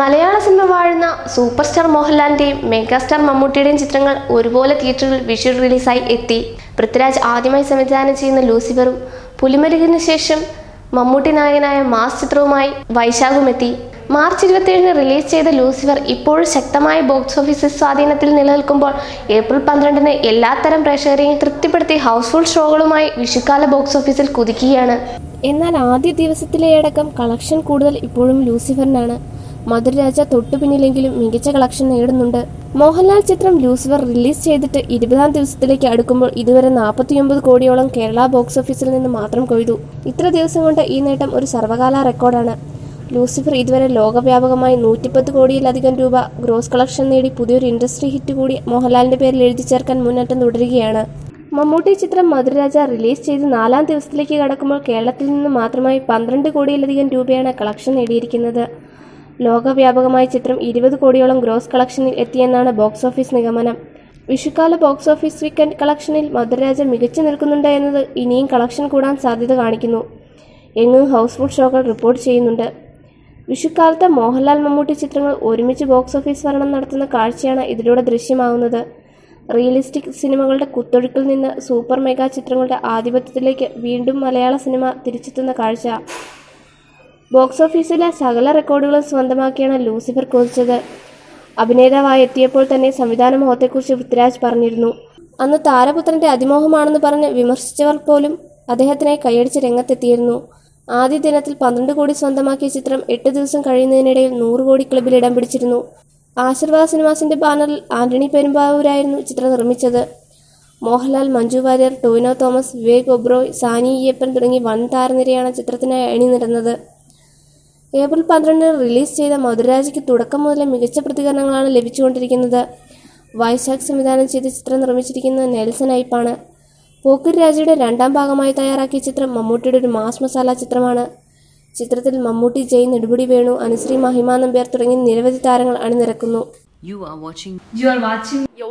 മലയാള cinema വാഴുന്ന super star മോഹൻലാലിന്റെയും megastar മമ്മൂട്ടിയുടെയും ചിത്രങ്ങൾ ഒരുപോലെ തിയേറ്ററുകൾ വിഷു റിലീസായി എത്തി. പൃഥ്വിരാജ് ആദ്യമായി സംവിധാനം ചെയ്യുന്ന ലൂസിഫറും പുലിമരുകിന് ശേഷം മമ്മൂട്ടി നായകനായ മാസ് ചിത്രവുമായി വൈശാഖും എത്തി. മാർച്ച് ഇരുപത്തിയേഴിന് റിലീസ് ചെയ്ത ലൂസിഫർ ഇപ്പോഴും ശക്തമായ ബോക്സ് ഓഫീസ് സ്വാധീനത്തിൽ നിലനിൽക്കുമ്പോൾ ഏപ്രിൽ പന്ത്രണ്ടിന് എല്ലാത്തരം പ്രേക്ഷകരെയും തൃപ്തിപ്പെടുത്തി ഹൗസ്ഫുൾ ഷോകളുമായി വിഷുക്കാല ബോക്സ് ഓഫീസിൽ കുതിക്കുകയാണ്. എന്നാൽ ആദ്യ ദിവസത്തിലെ അടക്കം കളക്ഷൻ കൂടുതൽ ഇപ്പോഴും ലൂസിഫറിനാണ്. മധുരരാജ തൊട്ടു പിന്നിലെങ്കിലും മികച്ച കളക്ഷൻ നേടുന്നുണ്ട്. മോഹൻലാൽ ചിത്രം ലൂസിഫർ റിലീസ് ചെയ്തിട്ട് ഇരുപതാം ദിവസത്തിലേക്ക് അടുക്കുമ്പോൾ ഇതുവരെ നാൽപ്പത്തിയൊമ്പത് കോടിയോളം കേരള ബോക്സ് ഓഫീസിൽ നിന്ന് മാത്രം കൊയ്തു. ഇത്ര ദിവസം കൊണ്ട് ഈ നേട്ടം ഒരു സർവകാല റെക്കോർഡാണ്. ലൂസിഫർ ഇതുവരെ ലോകവ്യാപകമായി നൂറ്റിപ്പത്ത് കോടിയിലധികം രൂപ ഗ്രോസ് കളക്ഷൻ നേടി പുതിയൊരു ഇൻഡസ്ട്രി ഹിറ്റ് കൂടി മോഹൻലാലിന്റെ പേരിൽ എഴുതി ചേർക്കാൻ മുന്നേറ്റം തുടരുകയാണ്. മമ്മൂട്ടി ചിത്രം മധുരരാജ റിലീസ് ചെയ്ത് നാലാം ദിവസത്തിലേക്ക് കടക്കുമ്പോൾ കേരളത്തിൽ നിന്ന് മാത്രമായി പന്ത്രണ്ട് കോടിയിലധികം രൂപയാണ് കളക്ഷൻ നേടിയിരിക്കുന്നത്. ലോകവ്യാപകമായി ചിത്രം ഇരുപത് കോടിയോളം ഗ്രോസ് കളക്ഷനിൽ എത്തിയെന്നാണ് ബോക്സ് ഓഫീസ് നിഗമനം. വിഷുക്കാല ബോക്സ് ഓഫീസ് വീക്കെൻഡ് കളക്ഷനിൽ മധുരരാജ മികച്ചു നിൽക്കുന്നുണ്ട് എന്നത് ഇനിയും കളക്ഷൻ കൂടാൻ സാധ്യത കാണിക്കുന്നു. എങ്ങും ഹൗസ്ഫുൾ ഷോകൾ റിപ്പോർട്ട് ചെയ്യുന്നുണ്ട്. വിഷുക്കാലത്തെ മോഹൻലാൽ മമ്മൂട്ടി ചിത്രങ്ങൾ ഒരുമിച്ച് ബോക്സ് ഓഫീസ് ഭരണം നടത്തുന്ന കാഴ്ചയാണ് ഇതിലൂടെ ദൃശ്യമാവുന്നത് റിയലിസ്റ്റിക് സിനിമകളുടെ കുത്തൊഴുക്കിൽ നിന്ന് സൂപ്പർ മെഗാ ചിത്രങ്ങളുടെ ആധിപത്യത്തിലേക്ക് വീണ്ടും മലയാള സിനിമ തിരിച്ചെത്തുന്ന കാഴ്ച. ബോക്സ് ഓഫീസിലെ സകല റെക്കോർഡുകളും സ്വന്തമാക്കിയാണ് ലൂസിഫർ കുറിച്ചത്. അഭിനേതാവായി എത്തിയപ്പോൾ തന്നെ സംവിധാന മോഹത്തെക്കുറിച്ച് പൃഥ്വിരാജ് പറഞ്ഞിരുന്നു. അന്ന് താരപുത്രന്റെ അതിമോഹമാണെന്ന് പറഞ്ഞ് വിമർശിച്ചവർ പോലും അദ്ദേഹത്തിനായി കൈയടിച്ച് രംഗത്തെത്തിയിരുന്നു. ആദ്യ ദിനത്തിൽ പന്ത്രണ്ട് കോടി സ്വന്തമാക്കിയ ചിത്രം എട്ട് ദിവസം കഴിയുന്നതിനിടയിൽ നൂറ് കോടി ക്ലബിൽ ഇടം പിടിച്ചിരുന്നു. ആശീർവാദ സിനിമാസിന്റെ ബാനറിൽ ആന്റണി പെരുമ്പാവൂരായിരുന്നു ചിത്രം നിർമ്മിച്ചത്. മോഹൻലാൽ മഞ്ജു വാര്യർ ടോവിനോ തോമസ് വിവേക് ഒബ്രോയ് സാനി അയ്യപ്പൻ തുടങ്ങി വൻ താരനിരയാണ് ചിത്രത്തിനായി അണിനിരന്നത്. ഏപ്രിൽ പന്ത്രണ്ടിന് റിലീസ് ചെയ്ത മധുരാജയ്ക്ക് തുടക്കം മുതലേ മികച്ച പ്രതികരണങ്ങളാണ് ലഭിച്ചുകൊണ്ടിരിക്കുന്നത്. വൈശാഖ് സംവിധാനം ചെയ്ത ചിത്രം നിർമ്മിച്ചിരിക്കുന്നത് നെൽസൺ ഐപ്പാണ് പോക്കിർ രാജയുടെ രണ്ടാം ഭാഗമായി തയ്യാറാക്കിയ ചിത്രം മമ്മൂട്ടിയുടെ ഒരു മാസ് മസാല ചിത്രമാണ്. ചിത്രത്തിൽ മമ്മൂട്ടി ജയ് നെടുപടി വേണു അനുശ്രീ മഹിമ നമ്പ്യാർ തുടങ്ങി നിരവധി താരങ്ങൾ അണിനിരക്കുന്നു. You are watching You are watching You're